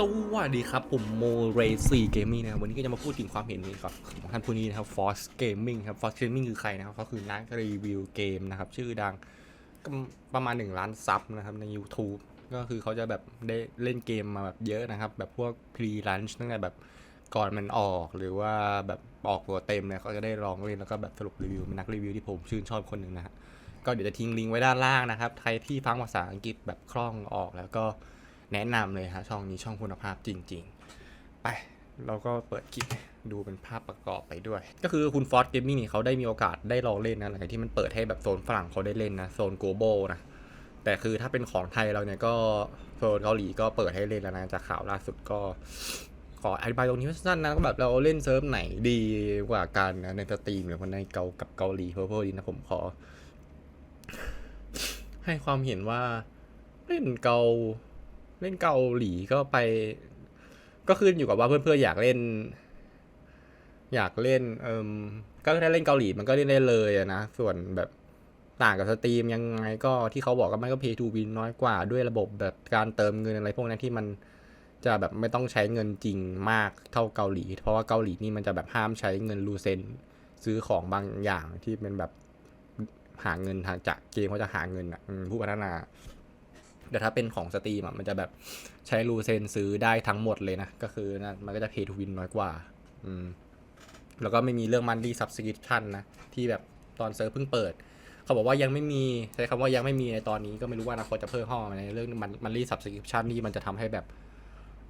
สวัสดีครับ ผมโมเรซีเกมมิ่งนะวันนี้ก็จะมาพูดถึงความเห็นนี้ก่อนของท่านผู้นี้นะครับ Force Gaming ครับ Force Gaming คือใครนะครับเขาคือนักรีวิวเกมนะครับ ชื่อดังประมาณ 1 ล้านซับนะครับใน YouTube ก็คือเขาจะแบบได้เล่นเกมมาแบบเยอะนะครับ แบบพวก pre launch ตั้งแต่แบบก่อนมันออกหรือว่าแบบออกตัวเต็มเนี่ยเขาจะได้ลองเล่นแล้วก็แบบสรุปรีวิวเป็นนักรีวิวที่ผมชื่นชอบคนหนึ่งนะฮะก็เดี๋ยวจะทิ้งลิงก์ไว้ด้านล่างนะครับใครที่ฟังภาษาอังกฤษแบบคล่องออกแล้วก็ แนะนำเลยฮะช่องนี้ช่องคุณภาพจริง ๆ ไปเราก็เปิดคลิปดูเป็นภาพประกอบไปด้วย ก็คือคุณฟอร์ดเกมมิ่งนี่เขาได้มีโอกาสได้ลองเล่นนะหลังจากที่มันเปิดให้แบบโซนฝรั่งเขาได้เล่นนะโซนโกลบอลนะแต่คือถ้าเป็นของไทยเราเนี่ยก็โซนเกาหลีก็เปิดให้เล่นแล้วนะจากข่าวล่าสุดก็ขออธิบายตรงนี้สั้นๆนะก็แบบเราเล่นเซิร์ฟไหนดีกว่ากันนะในสตรีมหรือว่าในเกากับเกาหลีเพอร์เพดีนะผมขอ ให้ความเห็นว่าเล่นเกา เล่นเกาหลีก็ไป ก็ขึ้นอยู่กับว่าเพื่อนๆอยากเล่น อยากเล่น เอิมก็ถ้าเล่นเกาหลีมันก็เล่นได้เลยอะนะ ส่วนแบบต่างกับสตรีมยังไงก็ที่เขาบอกก็มันก็ pay to win น้อยกว่าด้วยระบบแบบการเติมเงินอะไรพวกนั้นที่มันจะแบบไม่ต้องใช้เงินจริงมากเท่าเกาหลี เพราะว่าเกาหลีนี่มันจะแบบห้ามใช้เงินรูเซนซื้อของบางอย่างที่เป็นแบบหาเงินทางจากเกมเขาจะหาเงินอะผู้พัฒนา แต่ถ้าเป็นของสตรีมอะมันจะแบบใช้รูเซนซื้อได้ทั้งหมดเลยนะ ก็คือนะมันก็จะเพย์ทูวินน้อยกว่า อืม แล้วก็ไม่มีเรื่องมันดีซับส i ิ t ชันนะ ที่แบบตอนเซิร์ฟเพิ่งเปิด เขาบอกว่ายังไม่มีใช้คำว่ายังไม่มีในตอนนี้ก็ไม่รู้ว่าอนาคตจะเพิ่มห้องในเรื่องมันมันรีซับส i ิ t ชันนี่มันจะทำให้แบบ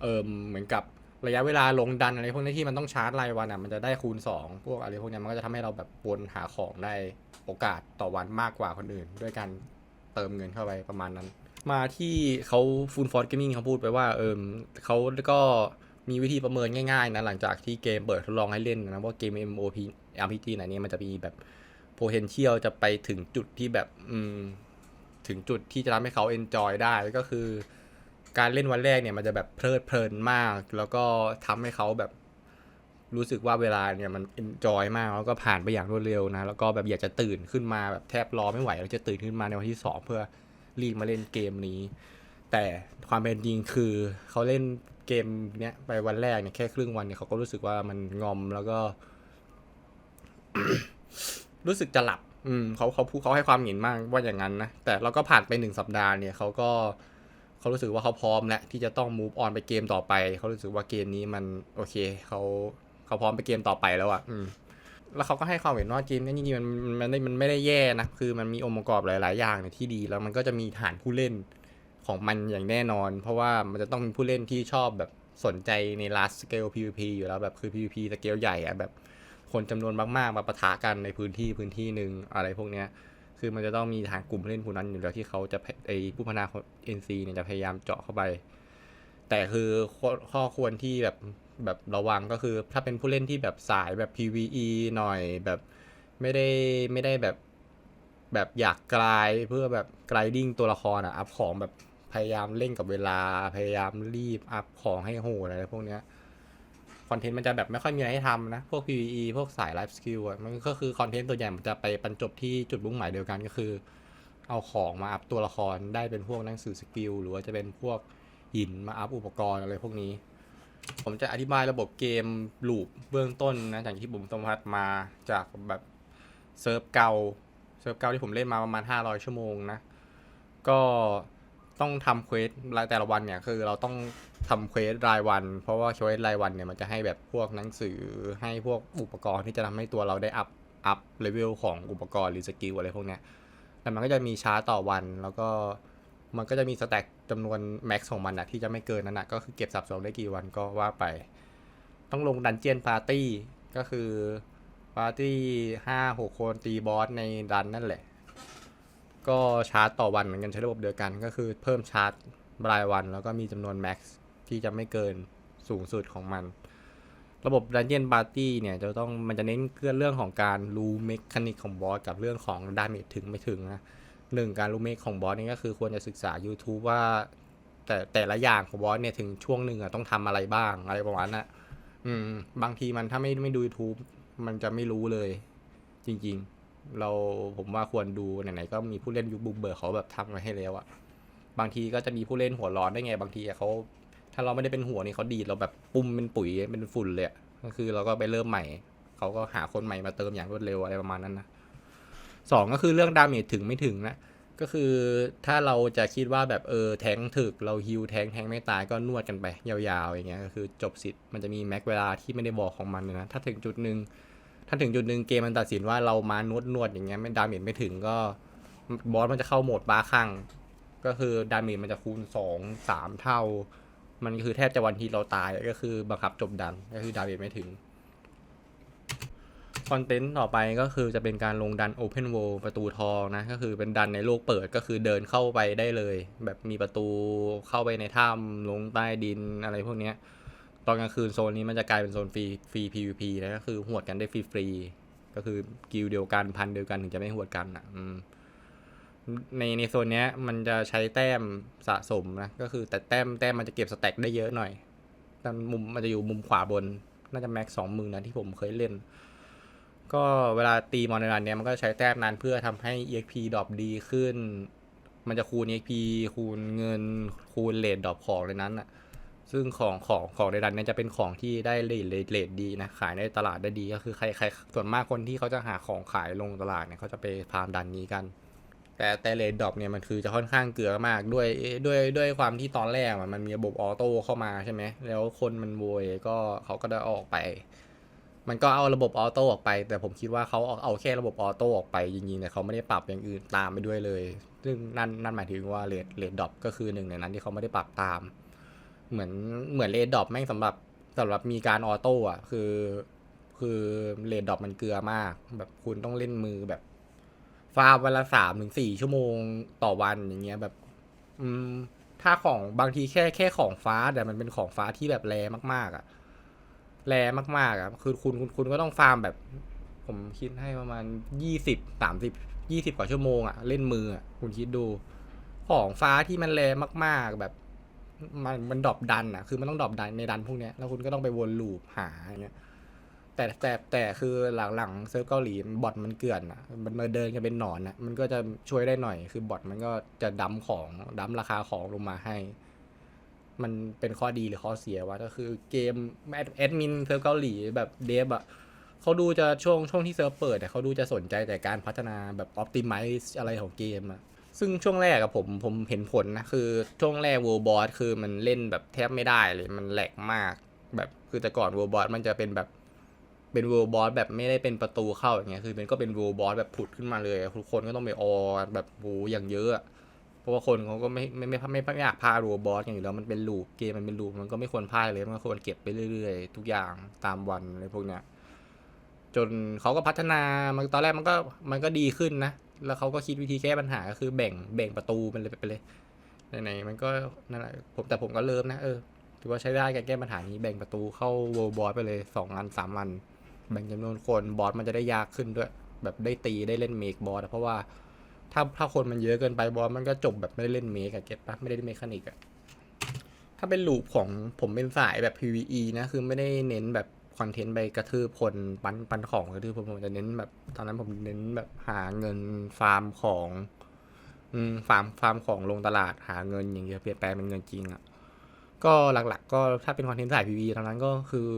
เอิมเหมือนกับระยะเวลาลงดันอะไรพวกนี้ที่มันต้องชาร์จรายวันอะมันจะได้คูณ 2 พวกอะไรพวกนี้มันก็จะทำให้เราแบบวนหาของได้โอกาสต่อวันมากกว่าคนอื่น ด้วยการเติมเงินเข้าไปประมาณนั้น มาที่เขาฟูลฟอร์ดเกมมิ่งเขาพูดไปว่าเออเขาก็มีวิธีประเมินง่ายๆนะหลังจากที่เกมเปิดทดลองให้เล่นนะว่าเกม MOP RPG ไหนเนี่ยมันจะมีแบบ potential จะไปถึงจุดที่แบบอืมถึงจุดที่จะทำให้เขา enjoy ได้ก็คือ การเล่นวันแรกเนี่ยมันจะแบบเพลิดเพลินมาก แล้วก็ทำให้เขาแบบรู้สึกว่าเวลาเนี่ยมัน enjoy มากแล้วก็ผ่านไปอย่างรวดเร็วนะ แล้วก็แบบอยากจะตื่นขึ้นมาแบบแทบรอไม่ไหว แล้วจะตื่นขึ้นมาในวันที่สองเพื่อ รีบมาเล่นเกมนี้ แต่ความเป็นจริงคือเขาเล่นเกมเนี้ยไปวันแรกเนี่ยแค่ครึ่งวันเนี่ยเขาก็รู้สึกว่ามันงอมแล้วก็ รู้สึกจะหลับ อืมเขาเขาพูดเขาให้ความเห็นมากว่าอย่างนั้นนะแต่เราก็ผ่านไปหนึ่งสัปดาห์เนี่ยเขาก็เขารู้สึกว่าเขาพร้อมแล้วที่จะต้อง move on ไปเกมต่อไปเขารู้สึกว่าเกมนี้มันโอเคเขาเขาพร้อมไปเกมต่อไปแล้วอะ่ะ อืม แล้วเขาก็ให้ความเห็นว่าเกมนี้จริงๆมันมันไม่มันไม่ได้แย่นะ คือมันมีองค์ประกอบหลาย ๆ อย่างนที่ดี แล้วมันก็จะมีฐานผู้เล่นของมันอย่างแน่นอน เพราะว่ามันจะต้องมีผู้เล่นที่ชอบแบบสนใจใน large scale PVP อยู่แล้วแบบคือ PVP สเกลใหญ่อะแบบคนจำนวนมาก ๆ มาปะทะกันในพื้นที่พื้นที่หนึ่งอะไรพวกเนี้ย คือมันจะต้องมีฐานกลุ่มผู้เล่นผู้นั้นอยู่แล้วที่เขาจะไอผู้พัฒนา NC เนี่ยจะพยายามเจาะเข้าไป แต่คือข้อควรที่แบบ แบบระวังก็คือถ้าเป็นผู้เล่นที่แบบสายแบบ PVE หน่อยแบบไม่ได้ไม่ได้แบบแบบอยากกลายเพื่อแบบกลายดิ้งตัวละครอะอัพของแบบพยายามเล่นกับเวลาพยายามรีบอัพของให้โหดอะไรพวกเนี้ยคอนเทนต์มันจะแบบไม่ค่อยมีอะไรให้ทำนะ พวก PVE พวกสายไลฟ์สกิลอะมันก็คือคอนเทนต์ตัวใหญ่มันจะไปบรรจบที่จุดมุ่งหมายเดียวกันก็คือ เอาของมาอัพตัวละครได้เป็นพวกหนังสือสกิลหรือว่าจะเป็นพวกหินมาอัพอุปกรณ์อะไรพวกนี้ ผมจะอธิบายระบบเกมลูปเบื้องต้นนะจากที่ผมสัมผัสมาจากแบบเซิร์ฟเก่าเซิร์ฟเก่าที่ผมเล่นมาประมาณ 500 ชั่วโมงนะ ก็ต้องทำเควสรายแต่ละวันเนี่ยคือเราต้องทำเควสรายวัน เพราะว่าเควสรายวันเนี่ยมันจะให้แบบพวกหนังสือให้พวกอุปกรณ์ที่จะทำให้ตัวเราได้อัพอัพเลเวลของอุปกรณ์หรือสกิลอะไรพวกเนี้ยแต่มันก็จะมีชาร์ต่อวันแล้วก็มันก็จะมีสแต็ก จำนวนแม็กซ์ของมันนะที่จะไม่เกินนั้นนะก็คือเก็บสับสนได้กี่วันก็ว่าไป ต้องลงดันเจียนปาร์ตี้ก็คือปาร์ตี้ห้าหกคนตีบอสในดันนั่นแหละ ก็ชาร์จต่อวันเหมือนกันใช้ระบบเดียวกัน ก็คือเพิ่มชาร์จรายวัน แล้วก็มีจำนวนแม็กซ์ที่จะไม่เกินสูงสุดของมัน ระบบ Dungeon Party เนี่ยจะต้องมันจะเน้นเรื่องของการรู้เมคานิกของบอสกับเรื่องของดาเมจถึงไม่ถึงนะ หนึ่งการรู้เมคของบอสนี่ก็คือควรจะศึกษา YouTube ว่า แต่แต่ละอย่างของบอสเนี่ยถึงช่วงหนึ่งอะต้องทำอะไรบ้างอะไรประมาณนั้นนะอืม บางทีมันถ้าไม่ไม่ดู YouTube มันจะไม่รู้เลย จริง ๆ เราผมว่าควรดูไหนๆก็มีผู้เล่นยุคบุกเบิกเขาแบบทำมาให้แล้วอะบางทีก็จะมีผู้เล่นหัวร้อนได้ไง บางทีเขาถ้าเราไม่ได้เป็นหัวนี่เขาดีดเราแบบปุ่มเป็นปุ๋ยเป็นฝุ่นเลยก็คือเราก็ไปเริ่มใหม่เขาก็หาคนใหม่มาเติมอย่างรวดเร็วอะไรประมาณนั้นนะ สองก็คือเรื่องดาเมจถึงไม่ถึงนะก็คือถ้าเราจะคิดว่าแบบเออแทงถึกเราฮิวแทงแทงไม่ตายก็นวดกันไปยาวๆอย่างเงี้ยก็คือจบสิทธิ์มันจะมีแม็กเวลาที่ไม่ได้บอกของมันนะถ้าถึงจุดหนึ่งถ้าถึงจุดหนึ่งเกมมันตัดสินว่าเรามานวดนวดอย่างเงี้ยไม่ดาเมจไม่ถึงก็บอสมันจะเข้าโหมดบ้าคลั่งก็คือดาเมจมันจะคูณสองสามเท่า มันคือแทบจะวันที่เราตายก็คือบังคับจบดันก็คือดาเมจไม่ถึง คอนเทนต์ต่อไปก็คือจะเป็นการลงดัน Open World ประตูทองนะ ก็คือเป็นดันในโลกเปิดก็คือเดินเข้าไปได้เลย แบบมีประตูเข้าไปในถ้ำลงใต้ดินอะไรพวกเนี้ยตอนกลางคืนโซนนี้มันจะกลายเป็นโซนฟรีฟรี PVP นะก็คือหวดกันได้ฟรีฟรีๆก็คือกิลดเดียวกันพันเดียวกันถึงจะไม่หวดกันอะในในโซนเนี้ยมันจะใช้แต้มสะสมนะก็คือแต่แต้มแต้มมันจะเก็บสแต็กได้เยอะหน่อยแต่มุมมันจะอยู่มุมขวาบนน่าจะแม็กสองหมื่นนะที่ผมเคยเล่น ก็เวลาตีมอนในรันเนี้ยมันก็ใช้แต้มนั้นเพื่อทำให้ EXP ดรอปดีขึ้น มันจะคูณ EXP คูณเงิน คูณเลทดรอปของในนั้นอะซึ่งของของของในรันเนี้ยจะเป็นของที่ได้เลทเลทดีนะขายในตลาดได้ดีก็คือใครใครส่วนมากคนที่เขาจะหาของขายลงตลาดเนี่ยเขาจะไปพามดันนี้กัน แต่แต่เลดดรอปเนี่ยมันคือจะค่อนข้างเกลือมากด้วยด้วยด้วยความที่ตอนแรกมันมีระบบออโต้เข้ามาใช่ไหมแล้วคนมันโวยก็เขาก็ได้ออกไป มันก็เอาระบบออโต้ออกไป แต่ผมคิดว่าเขาเอาแค่ระบบออโต้ออกไปจริงๆแต่ยเขาไม่ได้ปรับอย่างอื่นตามไปด้วยเลย ซึ่งนั่นนั่นหมายถึงว่าเลดเลดดอปก็คือหนึ่งในนั้นที่เขาไม่ได้ปรับตาม เหมือนเหมือนเลดดอปแม่งสำหรับสำหรับมีการออโต้อะคือ คือเลดดอปมันเกลือมาก แบบคุณต้องเล่นมือแบบฟาวันละสามถึงสี่ชั่วโมงต่อวันอย่างเงี้ยแบบ อืมถ้าของบางทีแค่แค่ของฟ้าแต่มันเป็นของฟ้าที่แบบแรมากๆอะ่ะ แรมากๆอะ่ะคือคุณคุณคุณก็ต้องฟาร์มแบบ ผมคิดให้ประมาณยี่สิบสามสิบยี่สิบกว่าชั่วโมงอะ่ะเล่นมืออะ่ะคุณคิดดู ของฟ้าที่มันแรมากๆแบบ มันมันดรอปดันอะคือมันต้องดรอปดันในดันพวกเนี้ยแล้วคุณก็ต้องไปวนลูปหาอย่างเงี้ยแต่แต่แต่คือหลังๆเซิร์ฟเกาหลีบอทมันเกลื่อนอะมันมาเดินกันเป็นหนอนอะมันก็จะช่วยได้หน่อย คือบอทมันก็จะดั้มของดั้มราคาของลงมาให้ มันเป็นข้อดีหรือข้อเสียวะก็คือเกมแอดแอดมินเซิร์ฟเกาหลีแบบเดฟอะเขาดูจะช่วงช่วงที่เซิร์ฟเปิดแต่เขาดูจะสนใจแต่การพัฒนาแบบออ t ติ i z e อะไรของเกมอะซึ่งช่วงแรกอะผมผมเห็นผลนะ คือช่วงแรก World Boss คือมันเล่นแบบแทบไม่ได้เลย มันแหลกมาก แบบคือแต่ก่อน World Boss มันจะเป็นแบบเป็น World Boss แบบไม่ได้เป็นประตูเข้าอย่างเงี้ยคือมันก็เป็น World Boss แบบผุดขึ้นมาเลย ทุกคนก็ต้องไปออแบบโหอย่างเยอะ ราะว่าคนเขาก็ไม่ไม่ไม่ไม่ไม่อยากพา World Boss อย่างอยู่แล้วมันเป็นลูปเกมมันเป็นลูปมันก็ไม่ควรพลาดเลยมันควรเก็บไปเรื่อยๆ ทุกอย่างตามวันอะไรพวกเนี้ยจนเขาก็พัฒนามันตอนแรกมันก็มันก็ดีขึ้นนะ แล้วเขาก็คิดวิธีแก้ปัญหาก็คือแบ่งแบ่งประตูมันเลยไปเลยไหนๆมันก็นั่นแหละผมแต่ผมก็เริ่มนะเออถือว่าใช้ได้การแก้ปัญหานี้แบ่งประตูเข้าโวบอสไปเลยสองอันสามอันแบ่งจำนวนคนบอสมันจะได้ยากขึ้นด้วย แบบได้ตีได้เล่นเมกบอสเพราะว่า ถ้าถ้าคนมันเยอะเกินไปบอสมันก็จบแบบไม่ได้เล่นเมกอะเก็ตปะไม่ได้เล่นเมคานิกอะถ้าเป็นลูปของผมเป็นสายแบบ PVE นะคือไม่ได้เน้นแบบคอนเทนต์ไปกระทืบคนปันปันของกระทืบคนผมจะเน้นแบบ ตอนนั้นผมเน้นแบบหาเงินฟาร์มของอืมฟาร์มฟาร์มของลงตลาดหาเงินอย่างเงี้ยเปลี่ยนแปลงเป็นเงินจริงอะ่ะก็หลักๆ ก็ถ้าเป็นคอนเทนต์สาย PVE ตอนนั้นก็คือ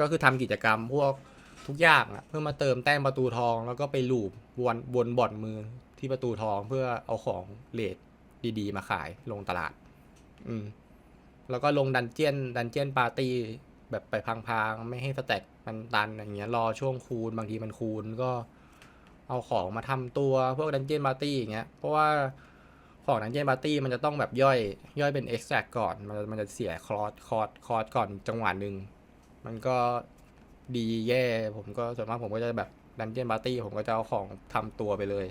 ก็คือทำกิจกรรมพวกทุกอย่างอะเพื่อมาเติมแต้มประตูทองแล้วก็ไปลูบวนวนบอดมือ ที่ประตูทองเพื่อเอาของเลทดีๆ มาขายลงตลาด อืม แล้วก็ลงดันเจียน ดันเจียนปาร์ตี้แบบไปพังๆ ไม่ให้สแต็กมันตันอย่างเงี้ย รอช่วงคูณ บางทีมันคูณก็เอาของมาทำตัวพวกดันเจียนปาร์ตี้อย่างเงี้ย เพราะว่าของดันเจียนปาร์ตี้มันจะต้องแบบย่อย ย่อยเป็นเอ็กซ์แทกก่อน มันมันจะเสียคอร์สคอร์สคอร์สก่อนจังหวะหนึ่ง มันก็ดีแย่ ผมก็ส่วนมากผมก็จะแบบดันเจียนปาร์ตี้ผมก็จะเอาของทำตัวไปเลย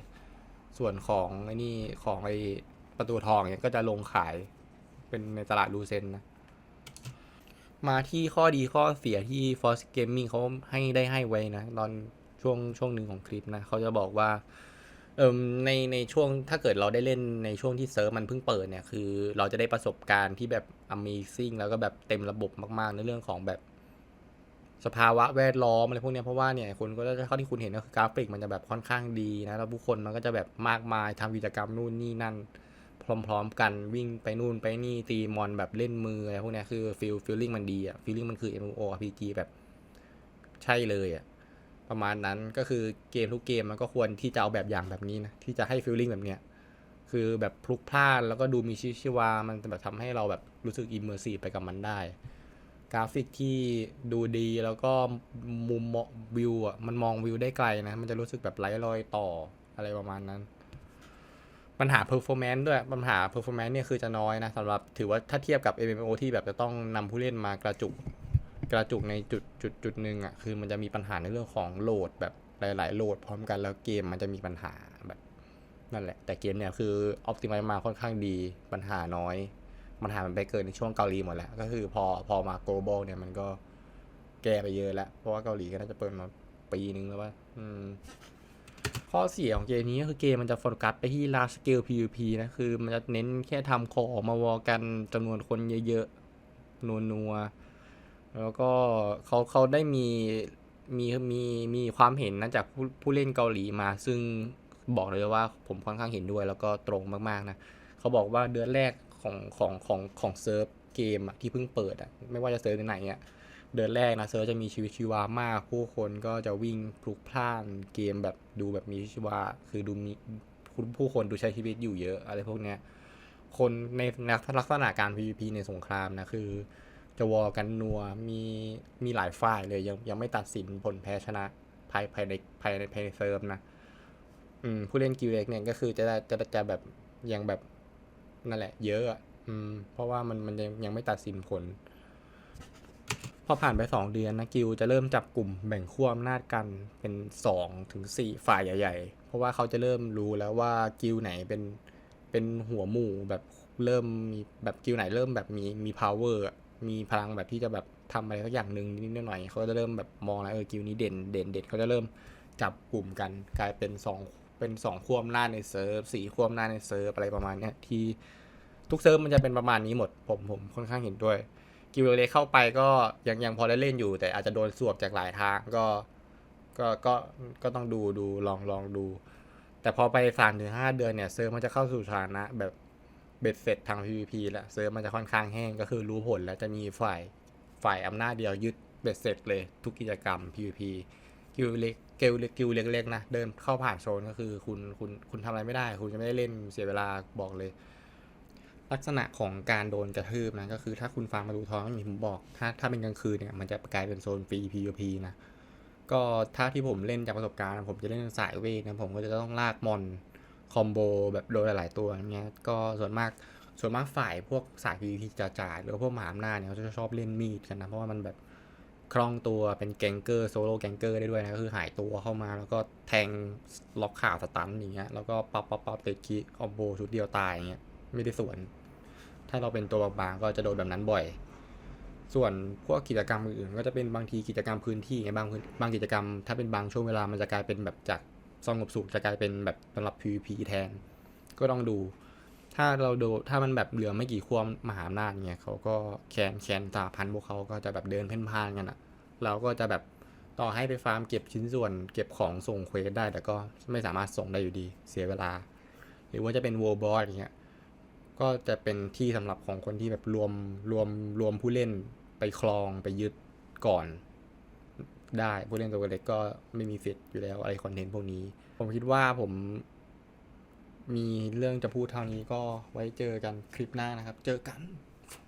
ส่วนของไอ้นี่ของไอ้ประตูทองเนี่ยก็จะลงขายเป็นในตลาดลูเซนนะ มาที่ข้อดีข้อเสียที่ Force Gaming เขาให้ได้ให้ไว้นะ ตอนช่วงช่วงหนึ่งของคลิปนะ เขาจะบอกว่าเอิมในในช่วงถ้าเกิดเราได้เล่นในช่วงที่เซิร์ฟมันเพิ่งเปิดเนี่ย คือเราจะได้ประสบการณ์ที่แบบ Amazing แล้วก็แบบเต็มระบบมาก ๆ ในเรื่องของแบบ สภาวะแวดล้อมอะไรพวกนี้เพราะว่าเนี่ยคุณก็จะเท่าที่คุณเห็นก็คือกราฟิกมันจะแบบค่อนข้างดีนะแล้วผู้คนมันก็จะแบบมากมายทำกิจกรรมนู่นนี่นั่น พร้อมๆ กันวิ่งไปนู่นไปนี่ตีมอนแบบเล่นมืออะไรพวกนี้คือฟิลฟิลลิ่งมันดีอะฟิลลิ่งมันคือ MMORPG แบบใช่เลยอะประมาณนั้นก็คือเกมทุกเกมมันก็ควรที่จะเอาแบบอย่างแบบนี้นะที่จะให้ฟิลลิ่งแบบเนี้ยคือแบบพลุกพล่านแล้วก็ดูมีชีวิตชีวา มันแบบทำให้เราแบบรู้สึกอิมเมอร์ซีไปกับมันได้ กราฟิกที่ดูดีแล้วก็มุมมองวิวอะมันมองวิวได้ไกลนะ มันจะรู้สึกแบบไร้รอยต่ออะไรประมาณนั้น ปัญหา performance ด้วยปัญหา performance เนี่ยคือจะน้อยนะสำหรับถือว่าถ้าเทียบกับ MMO ที่แบบจะต้องนำผู้เล่นมากระจุกกระจุกในจุดจุดจุดหนึ่งอะคือมันจะมีปัญหาในเรื่องของโหลดแบบหลาย ๆ โหลดพร้อมกันแล้วเกมมันจะมีปัญหาแบบนั่นแหละ แต่เกมเนี่ยคืออ p ติ i z e มาค่อนข้างดีปัญหาน้อย ปัญหามันไปเกิดในช่วงเกาหลีหมดแล้ว ก็คือพอพอมา global เนี่ยมันก็แก้ไปเยอะแล้ว เพราะว่าเกาหลีก็น่าจะเปิดมาปีนึงแล้วว่า อืม ข้อเสียของเกมนี้ก็คือเกมมันจะโฟกัสไปที่ large scale PVP นะ คือมันจะเน้นแค่ทำคอออกมาวอกันจำนวนคนเยอะๆนัวๆแล้วก็เขาเขาได้มีมีมีมีความเห็นนะจากผู้ผู้เล่นเกาหลีมา ซึ่งบอกเลยว่าผมค่อนข้างเห็นด้วยแล้วก็ตรงมากๆนะ เขาบอกว่าเดือนแรก ของของของของเซิร์ฟเกมอะที่เพิ่งเปิดอะไม่ว่าจะเซิร์ฟไหนอะเดือนแรกนะเซิร์ฟจะมีชีวิตชีวามาก ผู้คนก็จะวิ่งพลุกพล่านเกมแบบดูแบบมีชีวาคือดูมีผู้คนดูใช้ชีวิตอยู่เยอะอะไรพวกเนี้ยคนในลักษณะการ PVP ในสงครามนะคือจะวอลกันนัวมีมีหลายฝ่ายเลยยังยังไม่ตัดสินผลแพ้ชนะภายภายในภายในภายในเซิร์ฟนะ อืมผู้เล่นกิลเล็กเนี่ยก็คือจะจะจะแบบยังแบบ นั่นแหละ เยอะอะอืม เพราะว่ามันมันยังยังไม่ตัดสินผล พอผ่านไปสองเดือนนะกิลจะเริ่มจับกลุ่มแบ่งขั้วอำนาจกันเป็นสองถึงสี่ฝ่ายใหญ่ ๆ เพราะว่าเขาจะเริ่มรู้แล้วว่ากิลไหนเป็นเป็นหัวหมู่แบบเริ่มมีแบบกิลไหนเริ่มแบบมีมี power มีพลังแบบที่จะแบบทำอะไรสักอย่างหนึ่งนิดหน่อยเขาจะเริ่มแบบมองแล้วเออกิลนี้เด่นเด่นเด่นเขาจะเริ่มจับกลุ่มกัน กลายเป็นสอง เป็นสองขั้วอำนาจในเซิร์ฟสี่ขั้วอำนาจในเซิร์ฟอะไรประมาณเนี้ยที่ทุกเซิร์ฟมันจะเป็นประมาณนี้หมดผมผมค่อนข้างเห็นด้วยกิลเลเข้าไปก็ยังยังพอได้เล่นอยู่ แต่อาจจะโดนสวบจากหลายทางก็ก็ก็ก็ต้องดูดูลองลองดู แต่พอไปสามถึงห้าเดือนเนี่ยเซิร์ฟมันจะเข้าสู่สถานะแบบเบ็ดเสร็จทาง PVP แล้วเซิร์ฟมันจะค่อนข้างแห้งก็คือรู้ผลแล้วจะมีฝ่ายฝ่ายอำนาจเดียวยึดเบ็ดเสร็จเลยทุกกิจกรรม PVP กิลเล็กเกลกิลเล็กๆนะเดินเข้าผ่านโซนก็คือคุณคุณคุณทำอะไรไม่ได้ คุณจะไม่ได้เล่นเสียเวลาบอกเลย ลักษณะของการโดนกระทืบนะก็คือถ้าคุณฟาร์มาดูทองอย่างที่ผมบอก ถ้าถ้าเป็นกลางคืนเนี่ยมันจะกลายเป็นโซนฟรี PVP นะก็ถ้าที่ผมเล่นจากประสบการณ์ ผมจะเล่นสายเวทนะผมก็จะต้องลากมอนคอมโบแบบโดนหลาย ๆ ตัวเงี้ยก็ส่วนมากส่วนมากฝ่ายพวกสาย PVP จ๋าๆหรือพวกมหาอำนาจเนี่ยเขาจะชอบเล่นมีดกันนะเพราะว่ามันแบบ คล่องตัวเป็นแกงเกอร์โซโล่แกงเกอร์ได้ด้วยนะก็คือหายตัวเข้ามาแล้วก็แทงล็อกขาสตันอย่างเงี้ยแล้วก็ปั๊บปั๊บปั๊บเตะคีคอมโบชุดเดียวตายอย่างเงี้ยไม่ได้สวน ถ้าเราเป็นตัวบางๆก็จะโดนแบบนั้นบ่อย ส่วนพวกกิจกรรมอื่นๆก็จะเป็นบางทีกิจกรรมพื้นที่ไงบางพื้นบางกิจกรรม ถ้าเป็นบางช่วงเวลามันจะกลายเป็นแบบจากสงบสุขจะกลายเป็นแบบสำหรับ PVP แทน ก็ต้องดู ถ้าเราดูถ้ามันแบบเหลือไม่กี่ควมมหาอำนาจเนี่ยเขาก็แคนแคนสาพันพวกเขาก็จะแบบเดินเพ่นพ่านกันอะ เราก็จะแบบต่อให้ไปฟาร์มเก็บชิ้นส่วนเก็บของส่งเควสได้ แต่ก็ไม่สามารถส่งได้อยู่ดีเสียเวลา หรือว่าจะเป็นวอลบอสอย่างเงี้ยก็จะเป็นที่สำหรับของคนที่แบบรวมรวมรวมผู้เล่นไปคลองไปยึดก่อน ได้ผู้เล่นตัวเล็กก็ไม่มีสิทธิ์อยู่แล้วอะไรคอนเทนต์พวกนี้ ผมคิดว่าผมมีเรื่องจะพูดเท่านี้ก็ไว้เจอกันคลิปหน้านะครับ เจอกัน